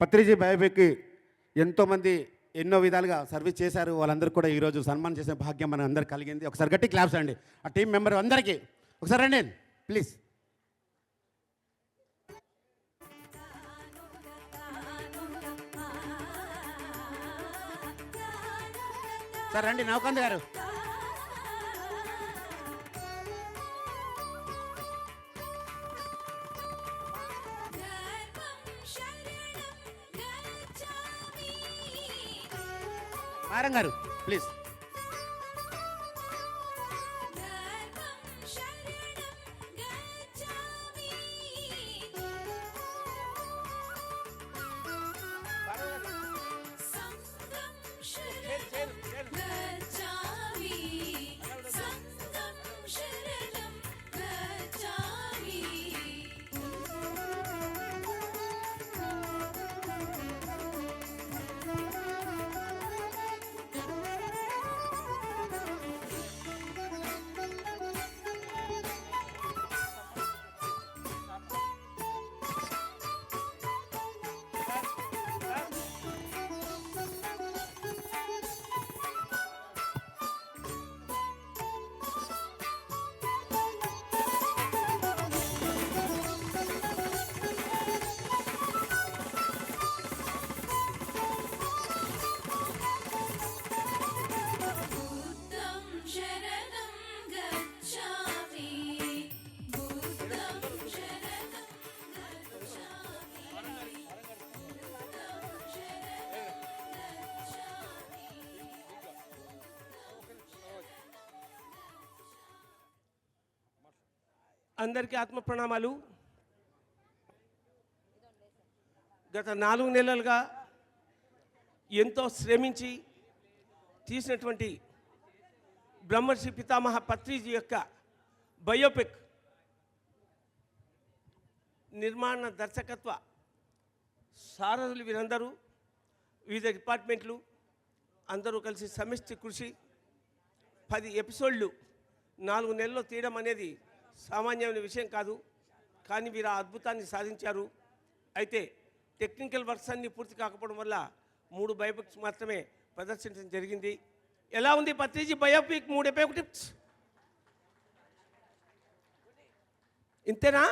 పత్రిజీ బయోపిక్కి ఎంతోమంది ఎన్నో విధాలుగా సర్వీస్ చేశారు. వాళ్ళందరూ కూడా ఈరోజు సన్మానం చేసే భాగ్యం మన అందరికీ కలిగింది. ఒకసారి గట్టి క్లాప్స్ అండి. ఆ టీం మెంబర్ అందరికీ ఒకసారి రండి. ప్లీజ్. సార్ రండి నవకాంత్ గారు. మారం గారు ప్లీజ్. అందరికీ ఆత్మ ప్రణామాలు గత నాలుగు నెలలుగా ఎంతో శ్రమించి తీసినటువంటి బ్రహ్మర్షి పితామహ పత్రిజీ యొక్క బయోపిక్ నిర్మాణ దర్శకత్వ సారథులు వీరందరూ వివిధ డిపార్ట్మెంట్లు అందరూ కలిసి సమిష్టి కృషి పది ఎపిసోడ్లు నాలుగు నెలల్లో తీయడం అనేది సామాన్యమైన విషయం కాదు. కానీ వీరు ఆ అద్భుతాన్ని సాధించారు. అయితే టెక్నికల్ వర్క్స్ అన్నీ పూర్తి కాకపోవడం వల్ల మూడు బయోపిక్స్ మాత్రమే ప్రదర్శించడం జరిగింది. ఎలా ఉంది పత్రిజీ బయోపిక్ మూడు బయోపిక్స్ ఇంతేనా?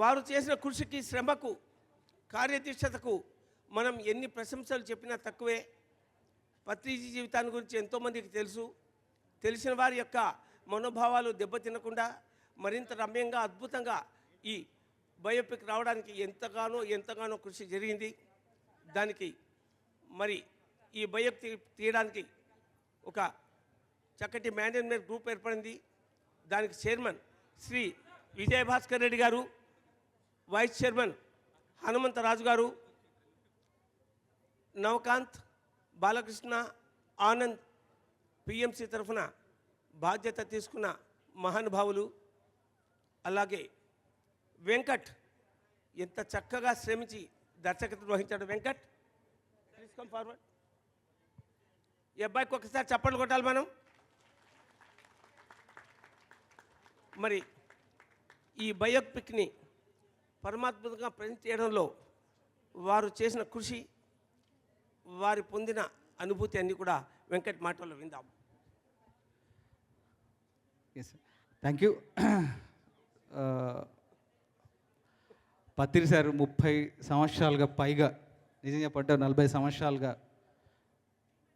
వారు చేసిన కృషికి శ్రమకు కార్యదీక్షతకు మనం ఎన్ని ప్రశంసలు చెప్పినా తక్కువే. పత్రిజీ జీవితాన్ని గురించి ఎంతోమందికి తెలుసు. తెలిసిన వారి యొక్క మనోభావాలు దెబ్బతినకుండా మరింత రమ్యంగా అద్భుతంగా ఈ బయోపిక్ రావడానికి ఎంతగానో ఎంతగానో కృషి జరిగింది. దానికి మరి ఈ బయోపిక్ తీయడానికి ఒక చక్కటి మేనేజ్మెంట్ గ్రూప్ ఏర్పడింది. దానికి చైర్మన్ శ్రీ విజయభాస్కర్ రెడ్డి గారు వైస్ చైర్మన్ హనుమంతరాజు గారు నవకాంత్ బాలకృష్ణ ఆనంద్ పిఎంసి తరఫున బాధ్యత తీసుకున్న మహానుభావులు అలాగే వెంకట్ ఎంత చక్కగా శ్రమించి దర్శకత్వం వహించాడు వెంకట్. ప్లీజ్ ఫార్వర్డ్ ఈ అబ్బాయికి ఒకసారి చప్పట్లు కొట్టాలి మనం. మరి ఈ బయోపిక్ని పరమాత్మకంగా ప్రజెంట్ చేయడంలో వారు చేసిన కృషి వారి పొందిన అనుభూతి అన్నీ కూడా వెంకట్ మాటల్లో విందాం. Yes thank you Patri sir ముప్పై సంవత్సరాలుగా పైగా నిజం చెప్పంటే నలభై సంవత్సరాలుగా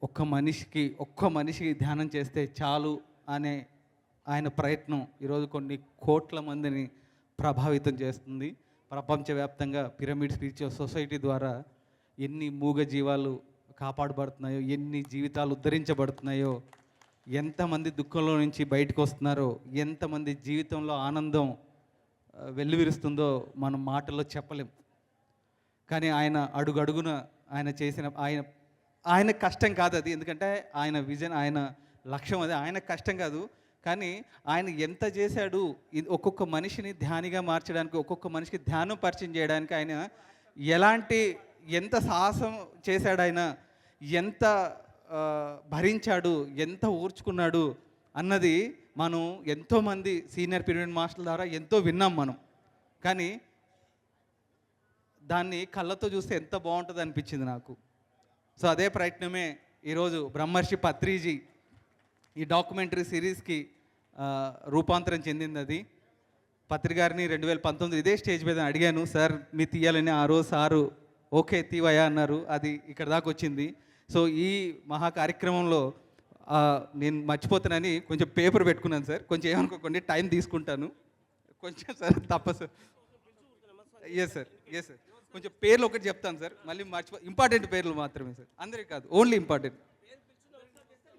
ఒక్క మనిషికి ఒక్క మనిషికి ధ్యానం చేస్తే చాలు అనే ఆయన ప్రయత్నం ఈరోజు కొన్ని కోట్ల మందిని ప్రభావితం చేస్తుంది. ప్రపంచవ్యాప్తంగా పిరమిడ్ స్పిరిచువల్ సొసైటీ ద్వారా ఎన్ని మూగ జీవాలు కాపాడబడుతున్నాయో ఎన్ని జీవితాలు ఉద్ధరించబడుతున్నాయో ఎంతమంది దుఃఖంలో నుంచి బయటకు వస్తున్నారో ఎంతమంది జీవితంలో ఆనందం వెల్లువిరుస్తుందో మనం మాటల్లో చెప్పలేం. కానీ ఆయన అడుగడుగున ఆయన చేసిన ఆయన ఆయన కష్టం కాదు అది. ఎందుకంటే ఆయన విజన్ ఆయన లక్ష్యం అది. ఆయన కష్టం కాదు. కానీ ఆయన ఎంత చేశాడు ఒక్కొక్క మనిషిని ధ్యానిగా మార్చడానికి ఒక్కొక్క మనిషికి ధ్యానం పరిచయం చేయడానికి ఆయన ఎలాంటి ఎంత సాహసం చేశాడు ఆయన ఎంత భరించాడు ఎంత ఊర్చుకున్నాడు అన్నది మనం ఎంతోమంది సీనియర్ పీరియడ్ మాస్టర్ల ద్వారా ఎంతో విన్నాం మనం. కానీ దాన్ని కళ్ళతో చూస్తే ఎంత బాగుంటుంది అనిపించింది నాకు. సో అదే ప్రయత్నమే ఈరోజు బ్రహ్మర్షి పత్రిజీ ఈ డాక్యుమెంటరీ సిరీస్కి రూపాంతరం చెందింది అది. పత్రిగారిని రెండు వేల పంతొమ్మిది ఇదే స్టేజ్ మీద అడిగాను సార్ మీ తీయాలని ఆ రోజు సారు ఓకే తీవయ్యా అన్నారు అది ఇక్కడ దాకా వచ్చింది. సో ఈ మహా కార్యక్రమంలో నేను మర్చిపోతానని కొంచెం పేపర్ పెట్టుకున్నాను సార్. కొంచెం ఏమనుకోకండి టైం తీసుకుంటాను. కొంచెం సార్ తప్ప sir. Yes sir yes sir కొంచెం పేర్లు ఒకటి చెప్తాను సార్. మళ్ళీ మర్చిపో ఇంపార్టెంట్ పేర్లు మాత్రమే సార్. అందరికీ కాదు only important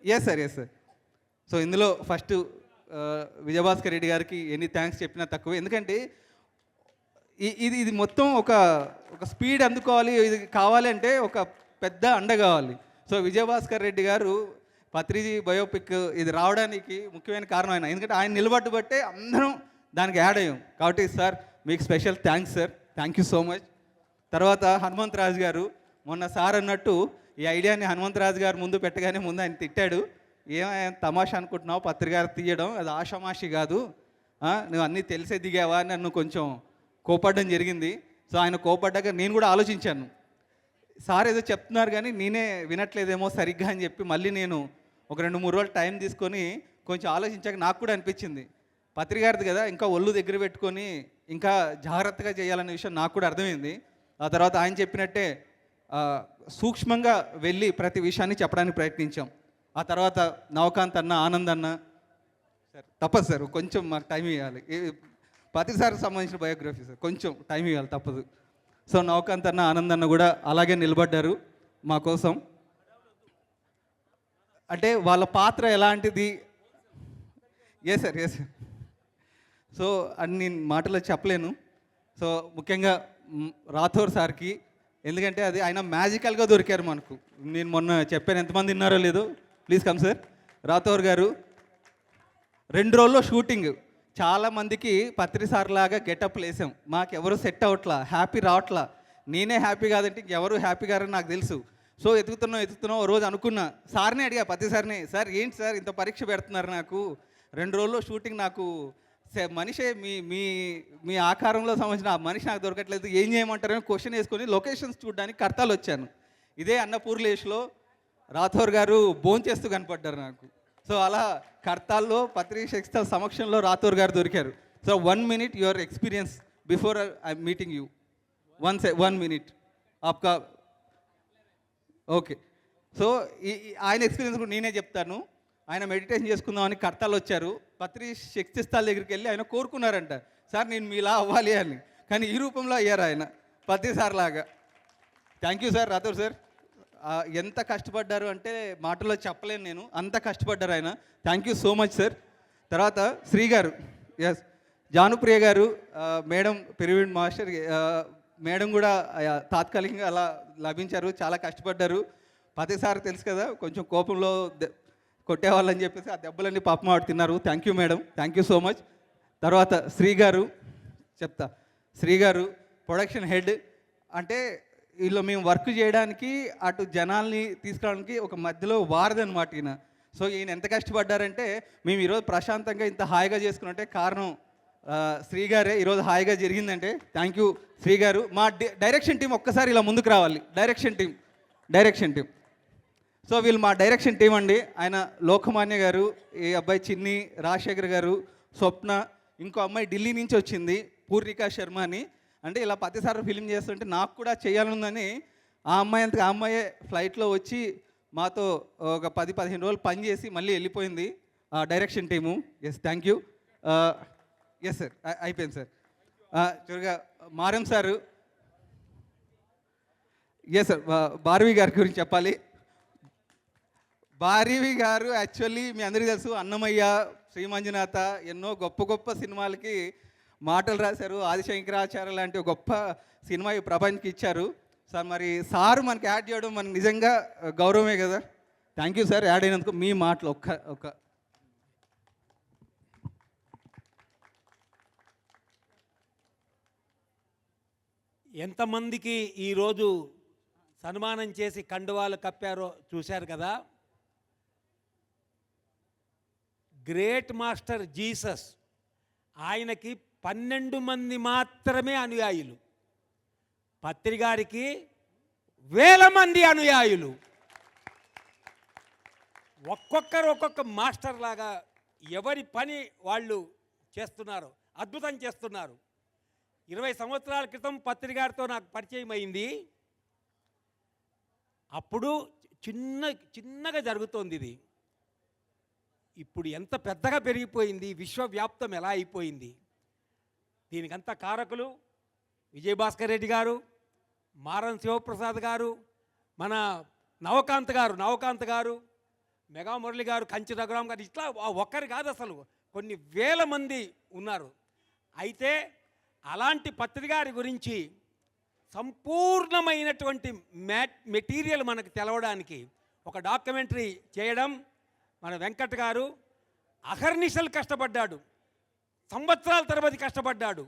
yes sir yes sir so ఇందులో ఫస్ట్ విజయభాస్కర్ రెడ్డి గారికి ఎన్ని థ్యాంక్స్ చెప్పినా తక్కువ. ఎందుకంటే ఇది ఇది మొత్తం ఒక ఒక స్పీడ్ అందుకోవాలి ఇది కావాలంటే ఒక పెద్ద అండ కావాలి. సో విజయభాస్కర్ రెడ్డి గారు పత్రిజీ బయోపిక్ ఇది రావడానికి ముఖ్యమైన కారణం ఆయన ఎందుకంటే ఆయన నిలబట్టుబట్టే అందరం దానికి యాడ్ అయ్యాం. కాబట్టి సార్ మీకు special thanks sir. Thank you so much. తర్వాత హనుమంతరాజు గారు మొన్న సార్ అన్నట్టు ఈ ఐడియాని హనుమంతరాజు గారు ముందు పెట్టగానే ముందు ఆయన తిట్టాడు. ఏమైనా తమాషా అనుకుంటున్నావు? పత్రికారు తీయడం అది ఆషామాషి కాదు. నువ్వు అన్నీ తెలిసే దిగావా? అని నన్ను కొంచెం కోపడడం జరిగింది. సో ఆయన కోపడ్డాక నేను కూడా ఆలోచించాను. సార్ ఏదో చెప్తున్నారు కానీ నేనే వినట్లేదేమో సరిగ్గా అని చెప్పి మళ్ళీ నేను ఒక రెండు మూడు రోజులు టైం తీసుకొని కొంచెం ఆలోచించాక నాకు కూడా అనిపించింది. పత్రికారిది కదా ఇంకా ఒళ్ళు దగ్గర పెట్టుకొని ఇంకా జాగ్రత్తగా చేయాలనే విషయం నాకు కూడా అర్థమైంది. ఆ తర్వాత ఆయన చెప్పినట్టే సూక్ష్మంగా వెళ్ళి ప్రతి విషయాన్ని చెప్పడానికి ప్రయత్నించాం. ఆ తర్వాత నవకాంత్ అన్న ఆనంద్ అన్న సార్ తప్పదు సార్ కొంచెం మాకు టైం ఇవ్వాలి. ప్రతిసారి ప్రతిసారికి సంబంధించిన బయోగ్రఫీ సార్. కొంచెం టైం ఇవ్వాలి తప్పదు. సో నౌకాంత్ అన్న ఆనంద్ అన్న కూడా అలాగే నిలబడ్డారు మా కోసం. అంటే వాళ్ళ పాత్ర ఎలాంటిది? ఏ సార్ ఏ సార్ సో అని నేను మాటలో చెప్పలేను. సో ముఖ్యంగా రాథోర్ సార్కి ఎందుకంటే అది ఆయన మ్యాజికల్గా దొరికారు మనకు. నేను మొన్న చెప్పాను ఎంతమంది విన్నారో లేదో. ప్లీజ్ కమ్ సార్ రాథోర్ గారు రెండు రోజుల్లో షూటింగ్. చాలామందికి పత్రిసార్లాగా గెటప్ వేసాం మాకు సెట్ అవట్లా హ్యాపీ రావట్లా. నేనే హ్యాపీ కాదంటే ఎవరు హ్యాపీ కారని నాకు తెలుసు. సో ఎతుకుతున్నాం ఎతుకుతున్నాం ఓ రోజు అనుకున్నా. సార్ని అడిగా పత్రిసారిని సార్ ఏంటి సార్ ఇంత పరీక్ష పెడుతున్నారు నాకు? రెండు రోజుల్లో షూటింగ్ నాకు మనిషే మీ మీ మీ ఆకారంలో సంబంధించిన ఆ మనిషి నాకు దొరకట్లేదు. ఏం చేయమంటారని క్వశ్చన్ వేసుకొని లొకేషన్స్ చూడడానికి కర్తాలు వచ్చాను. ఇదే అన్నపూర్లేష్లో రాథోర్ గారు భోంచేస్తూ కనపడ్డారు నాకు. సో అలా కర్తాల్లో పత్రిక శక్తి సమక్షంలో రాథోర్ గారు దొరికారు. So one minute your experience before I meeting you one sec one minute ఆప్కా okay so ఈ ఆయన ఎక్స్పీరియన్స్ కూడా నేనే చెప్తాను. ఆయన మెడిటేషన్ చేసుకుందామని కర్తాలు వచ్చారు. పత్రి శక్తి స్థల దగ్గరికి వెళ్ళి ఆయన కోరుకున్నారంట. సార్ నేను మీలా అవ్వాలి అని. కానీ ఈ రూపంలో అయ్యారు ఆయన. ప్రతిసారిలాగా thank you sir Rathore sir ఎంత కష్టపడ్డారు అంటే మాటల్లో చెప్పలేను నేను. అంత కష్టపడ్డారు ఆయన. Thank you so much sir తర్వాత శ్రీ గారు. ఎస్ జానుప్రియ గారు మేడం పిరమిడ్ మాస్టర్ మేడం కూడా తాత్కాలికంగా అలా లభించారు. చాలా కష్టపడ్డారు. ప్రతిసారి తెలుసు కదా కొంచెం కోపంలో కొట్టేవాళ్ళని చెప్పేసి ఆ దెబ్బలన్నీ పాపం ఆడు తిన్నారు. Thank you madam. Thank you so much తర్వాత శ్రీ గారు చెప్తా. శ్రీ గారు ప్రొడక్షన్ హెడ్ అంటే వీళ్ళు మేము వర్క్ చేయడానికి అటు జనాల్ని తీసుకురావడానికి ఒక మధ్యలో వారదనమాట ఈయన. సో ఈయన ఎంత కష్టపడ్డారంటే మేము ఈరోజు ప్రశాంతంగా ఇంత హాయిగా చేసుకున్నట్టే కారణం శ్రీ గారే ఈరోజు హాయిగా జరిగిందంటే థ్యాంక్ యూ శ్రీ గారు. మా డైరెక్షన్ టీం ఒక్కసారి ఇలా ముందుకు రావాలి. Direction team direction team so వీళ్ళు మా డైరెక్షన్ టీం అండి. ఆయన లోకమాన్య గారు ఈ అబ్బాయి చిన్ని రాజశేఖర్ గారు స్వప్న ఇంకో అమ్మాయి ఢిల్లీ నుంచి వచ్చింది పూర్ణికా శర్మ అని. అంటే ఇలా ప్రతిసారి ఫిలిం చేస్తుంటే నాకు కూడా చేయాలనుందని ఆ అమ్మాయి అంతగా ఆ అమ్మాయే ఫ్లైట్లో వచ్చి మాతో ఒక పది పదిహేను రోజులు పని చేసి మళ్ళీ వెళ్ళిపోయింది ఆ direction team. Yes thank you yes sir అయిపోయింది సార్ చివరిగా మారం సారు. ఎస్ సార్ భార్వి గారి గురించి చెప్పాలి. భార్వి గారు యాక్చువల్లీ మీ అందరికీ తెలుసు అన్నమయ్య శ్రీ మంజునాథ ఎన్నో గొప్ప గొప్ప సినిమాలకి మాటలు రాశారు. ఆదిశంకరాచార్య లాంటి గొప్ప సినిమా ఈ ప్రపంచకి ఇచ్చారు. సార్ మరి సార్ మనకి యాడ్ చేయడం మనకి నిజంగా గౌరవమే కదా? థ్యాంక్ యూ సార్ యాడ్ అయినందుకు మీ మాటలు ఒక్క ఒక్క ఎంతమందికి ఈరోజు సన్మానం చేసి కండువాలు కప్పారో చూశారు కదా? గ్రేట్ మాస్టర్ జీసస్ ఆయనకి పన్నెండు మంది మాత్రమే అనుయాయులు. పత్రిగారికి వేల మంది అనుయాయులు. ఒక్కొక్కరు ఒక్కొక్క మాస్టర్ లాగా ఎవరి పని వాళ్ళు చేస్తున్నారు అద్భుతం చేస్తున్నారు. ఇరవై సంవత్సరాల క్రితం పత్రికారితో నాకు పరిచయం అయింది. అప్పుడు చిన్న చిన్నగా జరుగుతోంది ఇది. ఇప్పుడు ఎంత పెద్దగా పెరిగిపోయింది విశ్వవ్యాప్తం ఎలా అయిపోయింది? దీనికంతా కారకులు విజయభాస్కర్ రెడ్డి గారు మారన్ శివప్రసాద్ గారు మన నవకాంత్ గారు నవకాంత్ గారు మెగా మురళి గారు కంచి రఘురామ్ గారు ఇట్లా ఒక్కరు కాదు అసలు. కొన్ని వేల మంది ఉన్నారు. అయితే అలాంటి పత్రికారి గురించి సంపూర్ణమైనటువంటి మ్యాట్ మెటీరియల్ మనకు తెలవడానికి ఒక డాక్యుమెంటరీ చేయడం మన వెంకట్ గారు అహర్నిశలు కష్టపడ్డాడు. సంవత్సరాల తరబడి కష్టపడ్డాడు.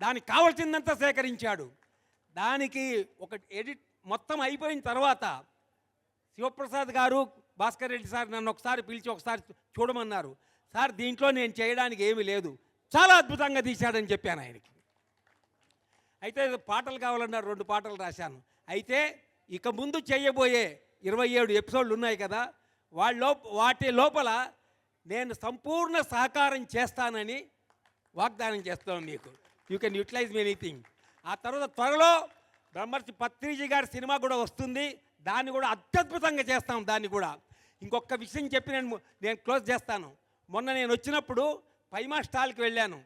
దానికి కావలసిందంతా సేకరించాడు. దానికి ఒక ఎడిట్ మొత్తం అయిపోయిన తర్వాత శివప్రసాద్ గారు భాస్కర్ రెడ్డి సార్ నన్ను ఒకసారి పిలిచి ఒకసారి చూడమన్నారు. సార్ దీంట్లో నేను చేయడానికి ఏమీ లేదు. చాలా అద్భుతంగా తీశాడని చెప్పాను ఆయనకి. అయితే పాటలు కావాలన్నారు రెండు పాటలు రాశాను. అయితే ఇక ముందు చేయబోయే ఇరవై ఏడు ఎపిసోడ్లు ఉన్నాయి కదా వాళ్ళ వాటి లోపల నేను సంపూర్ణ సహకారం చేస్తానని వాగ్దానం చేస్తాం మీకు. యూ కెన్ యూటిలైజ్ ఎనీథింగ్ ఆ తర్వాత త్వరలో బ్రహ్మర్షి పత్రిజీ గారి సినిమా కూడా వస్తుంది. దాన్ని కూడా అత్యద్భుతంగా చేస్తాం దాన్ని కూడా. ఇంకొక విషయం చెప్పి నేను నేను క్లోజ్ చేస్తాను. మొన్న నేను వచ్చినప్పుడు పైమా స్టాల్కి వెళ్ళాను.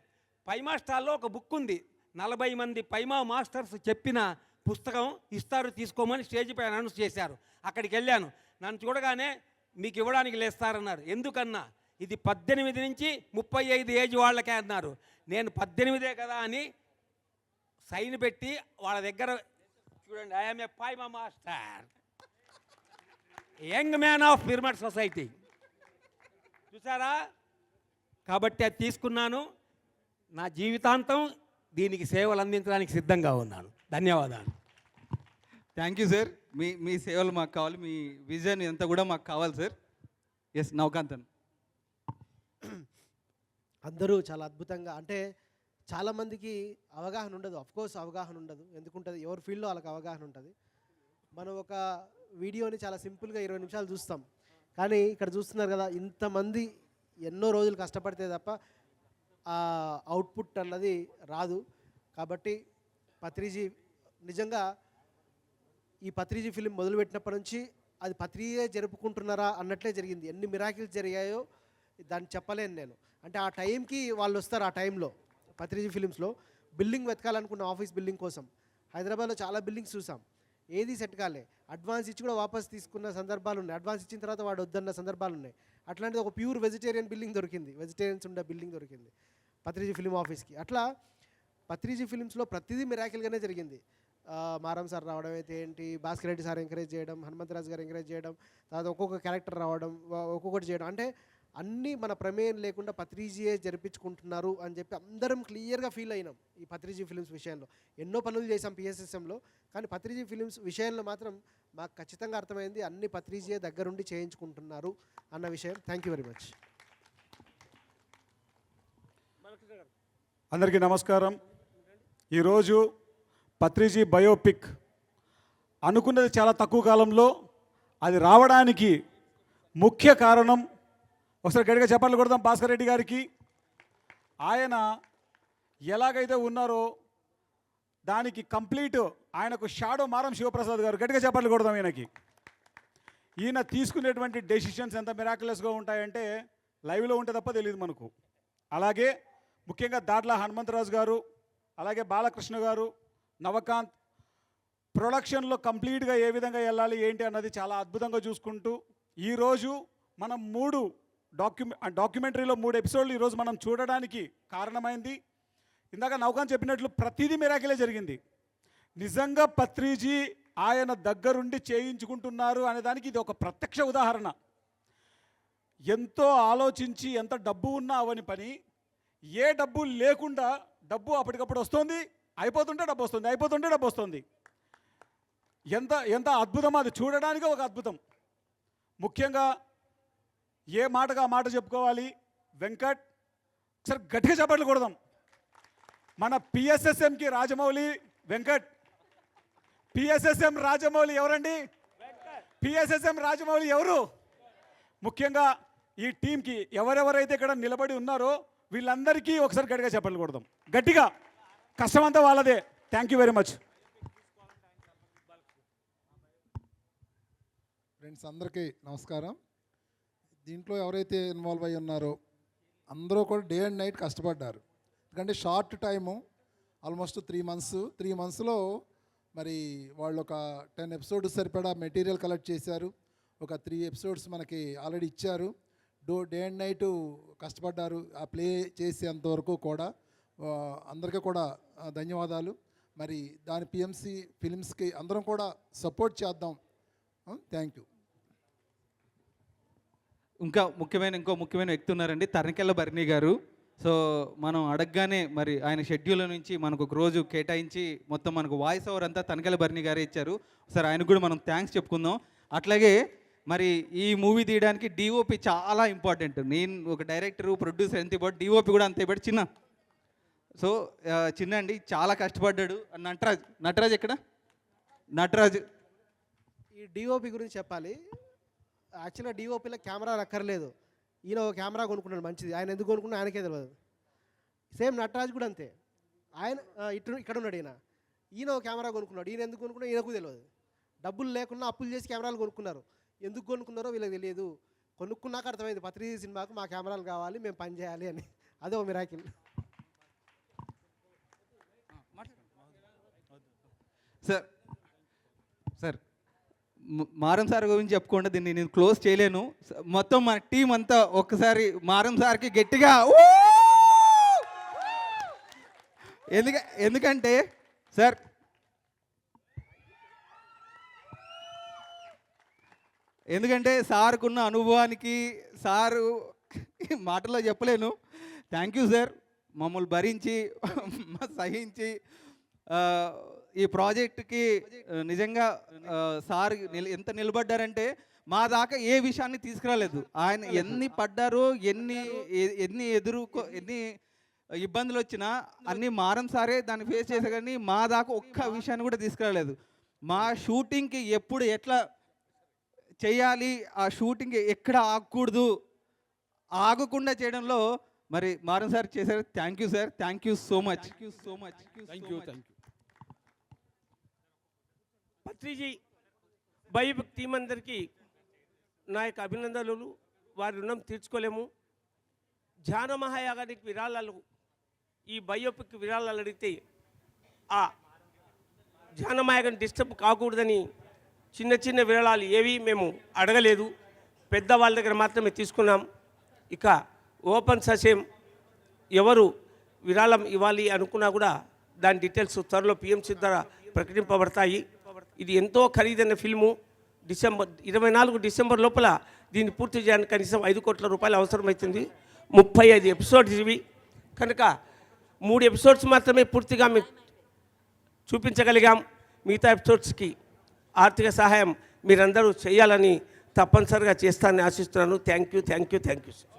పైమా స్టాల్లో ఒక బుక్ ఉంది. నలభై మంది పైమా మాస్టర్స్ చెప్పిన పుస్తకం ఇస్తారు తీసుకోమని స్టేజ్ పైన అనౌన్స్ చేశారు. అక్కడికి వెళ్ళాను. నన్ను చూడగానే మీకు ఇవ్వడానికి లేస్తారన్నారు ఎందుకన్నా? ఇది పద్దెనిమిది నుంచి ముప్పై ఐదు ఏజ్ వాళ్ళకే అన్నారు నేను పద్దెనిమిదే కదా అని సైన్ పెట్టి వాళ్ళ దగ్గర చూడండి I'm a పైమా master young man of pyramid society. చూసారా? కాబట్టి అది తీసుకున్నాను. నా జీవితాంతం దీనికి సేవలు అందించడానికి సిద్ధంగా ఉన్నాను. ధన్యవాదాలు. థ్యాంక్ యూ సార్ మీ మీ సేవలు మాకు కావాలి. మీ విజన్ ఎంత కూడా మాకు కావాలి సార్ ఎస్ నవకాంతన్ అందరూ చాలా అద్భుతంగా అంటే చాలామందికి అవగాహన ఉండదు. కోర్స్ అవగాహన ఉండదు. ఎందుకుంటుంది? ఎవరి ఫీల్డ్లో వాళ్ళకి అవగాహన ఉంటుంది. మనం ఒక వీడియోని చాలా సింపుల్గా ఇరవై నిమిషాలు చూస్తాం. కానీ ఇక్కడ చూస్తున్నారు కదా ఇంతమంది ఎన్నో రోజులు కష్టపడితే తప్ప ఆ అవుట్పుట్ అన్నది రాదు. కాబట్టి పత్రిజీ నిజంగా ఈ పత్రిజీ ఫిలిం మొదలుపెట్టినప్పటి నుంచి అది పత్రియే జరుపుకుంటున్నారా అన్నట్లే జరిగింది. ఎన్ని మిరాకిల్స్ జరిగాయో దాన్ని చెప్పలేను నేను. అంటే ఆ టైంకి వాళ్ళు వస్తారు ఆ టైంలో పత్రిజీ ఫిలిమ్స్లో. బిల్డింగ్ వెతకాలనుకున్న ఆఫీస్ బిల్డింగ్ కోసం. హైదరాబాద్లో చాలా బిల్డింగ్స్ చూసాం. ఏది సెట్ కాలే. అడ్వాన్స్ ఇచ్చి కూడా వాపస్ తీసుకున్న సందర్భాలు ఉన్నాయి. అడ్వాన్స్ ఇచ్చిన తర్వాత వాడు వద్దన్న సందర్భాలు ఉన్నాయి. అట్లాంటిది ఒక ప్యూర్ వెజిటేరియన్ బిల్డింగ్ దొరికింది. వెజిటేరియన్స్ ఉండే బిల్డింగ్ దొరికింది. పత్రిజీ ఫిలిం ఆఫీస్కి. అట్లా పత్రిజీ ఫిలిమ్స్లో ప్రతిదీ మిరాకిల్గానే జరిగింది. మారం సార్ రావడం అయితే ఏంటి? భాస్కర్ రెడ్డి సార్ ఎంకరేజ్ చేయడం హనుమంతరాజు గారు ఎంకరేజ్ చేయడం తర్వాత ఒక్కొక్క క్యారెక్టర్ రావడం ఒక్కొక్కటి చేయడం. అంటే అన్నీ మన ప్రమేయం లేకుండా పత్రిజీయే జరిపించుకుంటున్నారు అని చెప్పి అందరం క్లియర్గా ఫీల్ అయినాం ఈ పత్రిజీ ఫిలిమ్స్ విషయంలో. ఎన్నో పనులు చేసాం పిఎస్ఎస్ఎంలో కానీ పత్రిజీ ఫిలిమ్స్ విషయంలో మాత్రం మాకు ఖచ్చితంగా అర్థమైంది అన్ని పత్రిజీయే దగ్గరుండి చేయించుకుంటున్నారు అన్న విషయం. థ్యాంక్ యూ వెరీ మచ్ అందరికీ నమస్కారం. ఈరోజు పత్రిజీ బయోపిక్ అనుకున్నది చాలా తక్కువ కాలంలో అది రావడానికి ముఖ్య కారణం ఒకసారి గడిగా చెప్పాలి కొడదాం భాస్కర్ రెడ్డి గారికి. ఆయన ఎలాగైతే ఉన్నారో దానికి కంప్లీట్ ఆయనకు షాడో మారం శివప్రసాద్ గారు. గట్టిగా చెప్పాలి కొడదాం ఈయనకి. ఈయన తీసుకునేటువంటి డెసిషన్స్ ఎంత మిరాకులస్గా ఉంటాయంటే లైవ్లో ఉంటే తప్ప తెలియదు మనకు. అలాగే ముఖ్యంగా దాట్ల హనుమంతరాజు గారు అలాగే బాలకృష్ణ గారు నవకాంత్ ప్రొడక్షన్లో కంప్లీట్గా ఏ విధంగా వెళ్ళాలి ఏంటి అన్నది చాలా అద్భుతంగా చూసుకుంటూ ఈరోజు మనం మూడు డాక్యుమె డాక్యుమెంటరీలో మూడు ఎపిసోడ్లు ఈరోజు మనం చూడడానికి కారణమైంది. ఇందాక నౌకాన్ చెప్పినట్లు ప్రతిదీ మిరాకిలే జరిగింది. నిజంగా పత్రిజీ ఆయన దగ్గరుండి చేయించుకుంటున్నారు అనేదానికి ఇది ఒక ప్రత్యక్ష ఉదాహరణ. ఎంతో ఆలోచించి ఎంత డబ్బు ఉన్నా అవని పని ఏ డబ్బు లేకుండా డబ్బు అప్పటికప్పుడు వస్తుంది అయిపోతుంటే డబ్బు వస్తుంది అయిపోతుంటే డబ్బు వస్తుంది. ఎంత ఎంత అద్భుతం అది చూడడానికి ఒక అద్భుతం. ముఖ్యంగా ఏ మాటగా ఆ మాట చెప్పుకోవాలి? వెంకట్ సార్ గట్టిగా చప్పట్లు కొడదాం. మన పిఎస్ఎస్ఎంకి రాజమౌళి వెంకట్. పిఎస్ఎస్ఎం రాజమౌళి ఎవరండి? పిఎస్ఎస్ఎం రాజమౌళి ఎవరు? ముఖ్యంగా ఈ టీంకి ఎవరెవరైతే ఇక్కడ నిలబడి ఉన్నారో వీళ్ళందరికీ ఒకసారి గట్టిగా చెప్పలు కొడదాం. గట్టిగా. కష్టమంతా వాళ్ళదే. Thank you very much friends అందరికీ నమస్కారం. దీంట్లో ఎవరైతే ఇన్వాల్వ్ అయి ఉన్నారో అందరూ కూడా డే అండ్ నైట్ కష్టపడ్డారు. ఎందుకంటే short time almost three months three మంత్స్లో మరి వాళ్ళు ఒక టెన్ ఎపిసోడ్స్ సరిపడా మెటీరియల్ కలెక్ట్ చేశారు. ఒక త్రీ ఎపిసోడ్స్ మనకి ఆల్రెడీ ఇచ్చారు. డో డే అండ్ నైట్ కష్టపడ్డారు. ఆ ప్లే చేసేంతవరకు కూడా అందరికీ కూడా ధన్యవాదాలు. మరి దాని పిఎంసి ఫిలిమ్స్కి అందరం కూడా సపోర్ట్ చేద్దాం. Thank you. ఇంకా ముఖ్యమైన ఇంకో ముఖ్యమైన వ్యక్తి ఉన్నారండి తరణికెళ్ళ భరణి గారు. సో మనం అడగగానే మరి ఆయన షెడ్యూల్ నుంచి మనకు ఒక రోజు కేటాయించి మొత్తం మనకు వాయిస్ ఓవర్ అంతా తనకెళ్ళ భరణి గారే ఇచ్చారు. సరే ఆయనకు కూడా మనం థ్యాంక్స్ చెప్పుకుందాం. అట్లాగే మరి ఈ మూవీ తీయడానికి డిఓపి చాలా ఇంపార్టెంట్. నేను ఒక డైరెక్టర్ ప్రొడ్యూసర్ ఎంత ఇవ్వడు డిఓపి కూడా అంత ఇవ్వడు చిన్న. సో చిన్న అండి చాలా కష్టపడ్డాడు. నటరాజ్ నటరాజ్ ఎక్కడ? నటరాజ్. ఈ డిఓపి గురించి చెప్పాలి. యాక్చువల్గా డిఓపిలో కెమెరా అక్కర్లేదు. ఈయన ఒక కెమెరా కొనుక్కున్నాడు మంచిది. ఆయన ఎందుకు కొనుక్కున్నా ఆయనకే తెలియదు సేమ్ నటరాజ్ కూడా అంతే. ఆయన ఇటు ఇక్కడ ఉన్నాడు ఈయన. ఈయన ఒక కెమెరా కొనుక్కున్నాడు. ఈయన ఎందుకు కొనుక్కున్నా ఈయనకు తెలియదు డబ్బులు లేకుండా అప్పులు చేసి కెమెరాలు కొనుక్కున్నారు. ఎందుకు కొనుక్కున్నారో వీళ్ళకి తెలియదు. కొనుక్కున్నాక అర్థమైంది పత్రిక సినిమాకు మా కెమెరాలు కావాలి మేము పని చేయాలి అని. అదే ఓ మిరాకిల్. సార్ మారం సార్ గురించి చెప్పుకుంటే దీన్ని నేను క్లోజ్ చేయలేను. మొత్తం మన టీం అంతా ఒక్కసారి మారం సార్కి గట్టిగా ఎందుక ఎందుకంటే సార్ ఎందుకంటే సార్కున్న అనుభవానికి సారు మాటలో చెప్పలేను. Thank you sir. మమ్మల్ని భరించి సహించి ఈ ప్రాజెక్ట్కి నిజంగా సార్ ఎంత నిలబడ్డారంటే మా దాకా ఏ విషయాన్ని తీసుకురాలేదు. ఆయన ఎన్ని పడ్డారో ఎన్ని ఎన్ని ఎదురు ఎన్ని ఇబ్బందులు వచ్చినా అన్ని మారం సారే దాన్ని ఫేస్ చేసే కానీ మా దాకా ఒక్క విషయాన్ని కూడా తీసుకురాలేదు. మా షూటింగ్కి ఎప్పుడు ఎట్లా చేయాలి ఆ షూటింగ్ ఎక్కడ ఆగకూడదు ఆగకుండా చేయడంలో మరి మారన్ సార్ చేశారు. Thank you sir. Thank you so much. Thank you so much. Thank you thank you. Shastriji biopic team అందరికీ నా యొక్క అభినందనలు. వారి రుణం తీర్చుకోలేము. ధ్యాన మహాయాగానికి విరాళాలు ఈ బయోపిక్ విరాళాలు అడిగితే ఆ ధ్యాన డిస్టర్బ్ కాకూడదని చిన్న చిన్న విరాళాలు ఏవి మేము అడగలేదు. పెద్దవాళ్ళ దగ్గర మాత్రమే తీసుకున్నాం. ఇక ఓపెన్ ససేం ఎవరు విరాళం ఇవ్వాలి అనుకున్నా కూడా దాని డీటెయిల్స్ త్వరలో పిఎంసీ ద్వారా ప్రకటింపబడతాయి. ఇది ఎంతో ఖరీదైన ఫిల్ము. డిసెంబర్ ఇరవై నాలుగు డిసెంబర్ లోపల దీన్ని పూర్తి చేయడానికి కనీసం ఐదు కోట్ల రూపాయలు అవసరమవుతుంది ముప్పై ఐదు ఎపిసోడ్స్ ఇవి. కనుక మూడు ఎపిసోడ్స్ మాత్రమే పూర్తిగా మేము చూపించగలిగాం. మిగతా ఎపిసోడ్స్కి ఆర్థిక సహాయం మీరందరూ చేయాలని తప్పనిసరిగా చేస్తానని ఆశిస్తున్నాను. Thank you thank you thank you sir.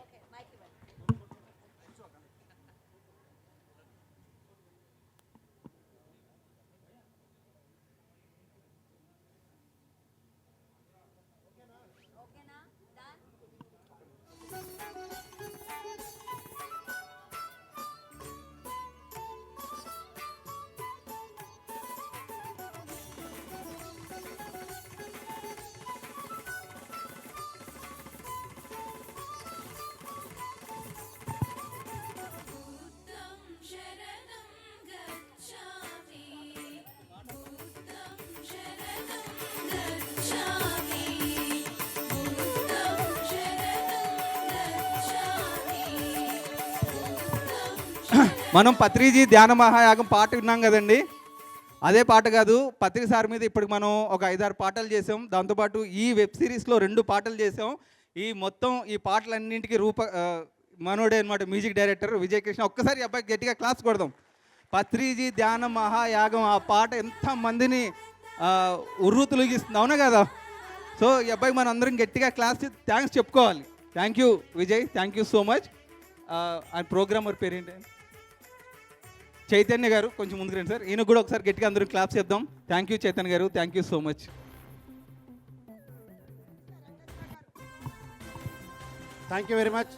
మనం పత్రిజీ ధ్యాన మహాయాగం పాట విన్నాం కదండి. అదే పాట కాదు పత్రి సార్ మీద ఇప్పుడు మనం ఒక ఐదారు పాటలు చేసాం. దాంతోపాటు ఈ వెబ్ సిరీస్లో రెండు పాటలు చేసాం. ఈ మొత్తం ఈ పాటలన్నింటికి రూప మనోడే అనమాట మ్యూజిక్ డైరెక్టర్ విజయ్ కృష్ణ ఒక్కసారి అబ్బాయి అబ్బాయికి గట్టిగా క్లాస్ కొడదాం. పత్రిజీ ధ్యాన మహాయాగం ఆ పాట ఎంత మందిని ఆ, ఉర్రు తొలగిస్తుంది అవునా కదా? సో ఈ అబ్బాయికి మనం అందరం గట్టిగా క్లాస్ థ్యాంక్స్ చెప్పుకోవాలి. Thank you Vijay thank you so much. ఆ ప్రోగ్రామర్ పేరేంటి? చైతన్య గారు కొంచెం ముందుకు రండి సార్. ఈయన కూడా ఒకసారి గట్టిగా అందరూ క్లాప్స్ చేద్దాం. థ్యాంక్ యూ చైతన్య గారు. Thank you so much thank you very much